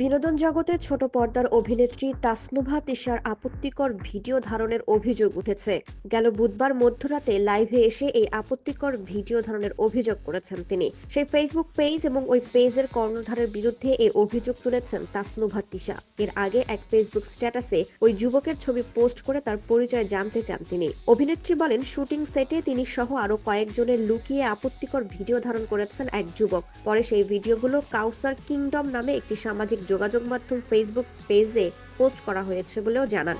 বিনোদন জগতে ছোট পর্দার অভিনেত্রী তাসনুভা তিশার আপত্তিকর ভিডিও ধারণের অভিযোগ উঠেছে। গেল বুধবার মধ্যরাতে লাইভে এসে এই আপত্তিকর ভিডিও ধারণের অভিযোগ করেছেন তিনি। সেই ফেসবুক পেজ এবং ওই পেজের কর্ণধারের বিরুদ্ধে এই অভিযোগ তুলেছেন তাসনুভা তিশা। এর আগে এক ফেসবুক স্ট্যাটাসে ওই যুবকের ছবি পোস্ট করে তার পরিচয় জানতে চান তিনি। অভিনেত্রী বলেন শুটিং সেটে তিনি সহ আরও কয়েকজনের লুকিয়ে আপত্তিকর ভিডিও ধারণ করেছেন এক যুবক। পরে সেই ভিডিওগুলো কাউসার কিংডম নামে একটি সামাজিক যোগাযোগ মাধ্যম ফেসবুক পেজে পোস্ট করা হয়েছে বলেও জানান।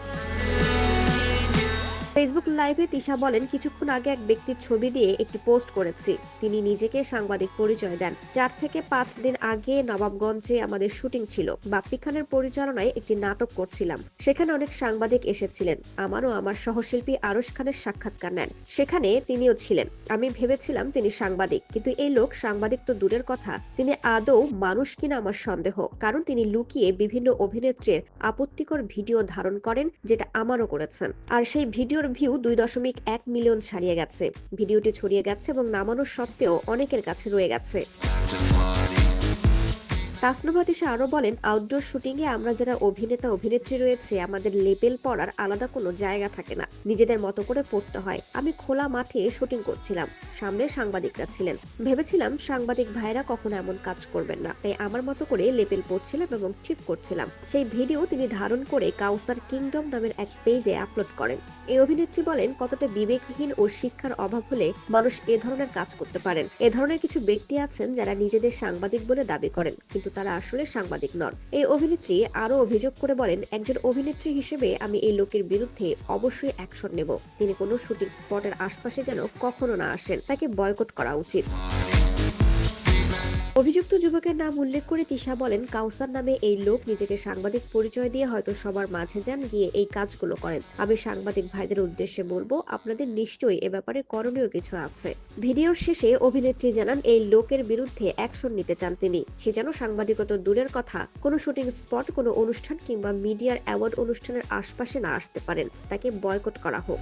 ফেসবুক লাইভে তিশা বলেন, কিছুক্ষণ আগে এক ব্যক্তির ছবি দিয়ে একটি পোস্ট করেছি। তিনি নিজেকে সাংবাদিক পরিচয় দেন। চার থেকে পাঁচ দিন আগে নবাবগঞ্জে আমাদের শুটিং ছিল। বাপ্পি খানের পরিচালনায় একটি নাটক করছিলাম। সেখানে অনেক সাংবাদিক এসেছিলেন। আমারও আমার সহশিল্পী আরশ খানের সাক্ষাৎকার নেন। সেখানে তিনিও ছিলেন। আমি ভেবেছিলাম তিনি সাংবাদিক, কিন্তু এই লোক সাংবাদিক তো দূরের কথা। তিনি আদৌ মানুষ কিনা আমার সন্দেহ। কারণ তিনি লুকিয়ে বিভিন্ন অভিনেত্রীর আপত্তিকর ভিডিও ধারণ করেন, যেটা আমারও করেছেন। আর সেই ভিডিওর ভিউ দুই দশমিক এক মিলিয়ন ছাড়িয়ে গেছে। ভিডিওটি ছড়িয়ে গেছে এবং নামানোর সত্ত্বেও অনেকের কাছে রয়ে গেছে। তাসনুভা তিশা আরও বলেন আউটডোর শুটিং এ আমরা যারা অভিনেতা, অভিনেত্রী রয়েছে, আমাদের লেবেল পড়ার আলাদা কোনো জায়গা থাকে না। নিজেদের মতো করে পড়তে হয়। আমি খোলা মাঠে শুটিং করছিলাম। সামনে সাংবাদিকরা ছিলেন। ভেবেছিলাম সাংবাদিক ভাইরা কখনো এমন কাজ করবেন না। তাই আমার মতো করে লেবেল পড়ছিলাম এবং ঠিক করছিলাম। সেই ভিডিও তিনি ধারণ করে কাউসার কিংডম নামের এক পেজে আপলোড করেন। এই অভিনেত্রী বলেন, কতটা বিবেকহীন ও শিক্ষার অভাব হলে মানুষ এ ধরনের কাজ করতে পারেন। এ ধরনের কিছু ব্যক্তি আছেন যারা নিজেদের সাংবাদিক বলে দাবি করেন। কিন্তু তারা আসলে সাংবাদিক নন। এই অভিনেত্রী আরও অভিযোগ করে বলেন, একজন অভিনেত্রী হিসেবে আমি এই লোকের বিরুদ্ধে অবশ্যই অ্যাকশন নেব। তিনি কোনো শুটিং স্পটের আশপাশে যেন কখনো না আসেন। তাকে বয়কট করা উচিত। অভিযুক্ত যুবকের নাম উল্লেখ করে তিশা বলেন, কাউসার নামে এই লোক নিজেকে সাংবাদিক পরিচয় দিয়ে হয়তো সবার মাঝে যান, গিয়ে এই কাজগুলো করেন। আমি সাংবাদিক ভাইদের উদ্দেশ্যে বলব, আপনাদের নিশ্চয়ই এ ব্যাপারে করণীয় কিছু আছে। ভিডিওর শেষে অভিনেত্রী জানান, এই লোকের বিরুদ্ধে অ্যাকশন নিতে চান তিনি। সে যেন সাংবাদিকত দূরের কথা, কোনো শুটিং স্পট, কোনো অনুষ্ঠান কিংবা মিডিয়ার অ্যাওয়ার্ড অনুষ্ঠানের আশপাশে না আসতে পারেন। তাকে বয়কট করা হোক।